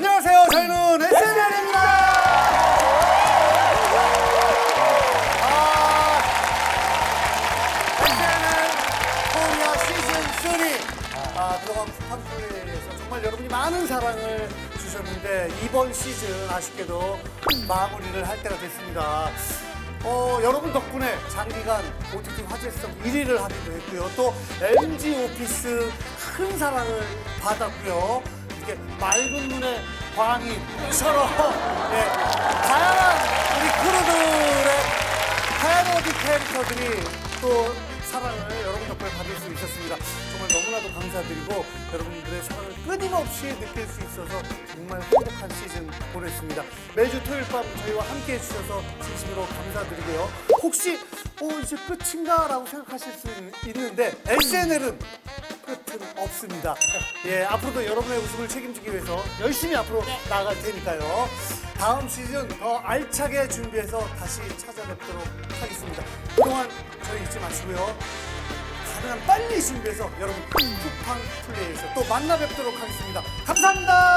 안녕하세요. 저희는 SNL입니다. 아, SNL 코리아 시즌 3. 아, 그동안 쿠팡 플레이에서 정말 여러분이 많은 사랑을 주셨는데 이번 시즌 아쉽게도 마무리를 할 때가 됐습니다. 어, 여러분 덕분에 장기간 OTT 화제성 1위를 하기도 했고요. 또 MG 오피스 큰 사랑을 받았고요. 이렇게 맑은 눈의 광희처럼 예, 다양한 우리 크루들의 패러디 캐릭터들이 또 사랑을 여러분 덕분에 받을 수 있었습니다. 정말 너무나도 감사드리고 여러분들의 사랑을 끊임없이 느낄 수 있어서 정말 행복한 시즌 보냈습니다. 매주 토요일 밤 저희와 함께 해주셔서 진심으로 감사드리고요. 혹시 어 이제 끝인가? 라고 생각하실 수 있는데 SNL은 끝은 없습니다. 예, 앞으로도 여러분의 웃음을 책임지기 위해서 열심히 앞으로 나아갈 테니까요. 다음 시즌 더 알차게 준비해서 다시 찾아뵙도록 하겠습니다. 그동안 저희 잊지 마시고요. 가능한 빨리 준비해서 여러분 쿠팡 플레이에서 또 만나 뵙도록 하겠습니다. 감사합니다.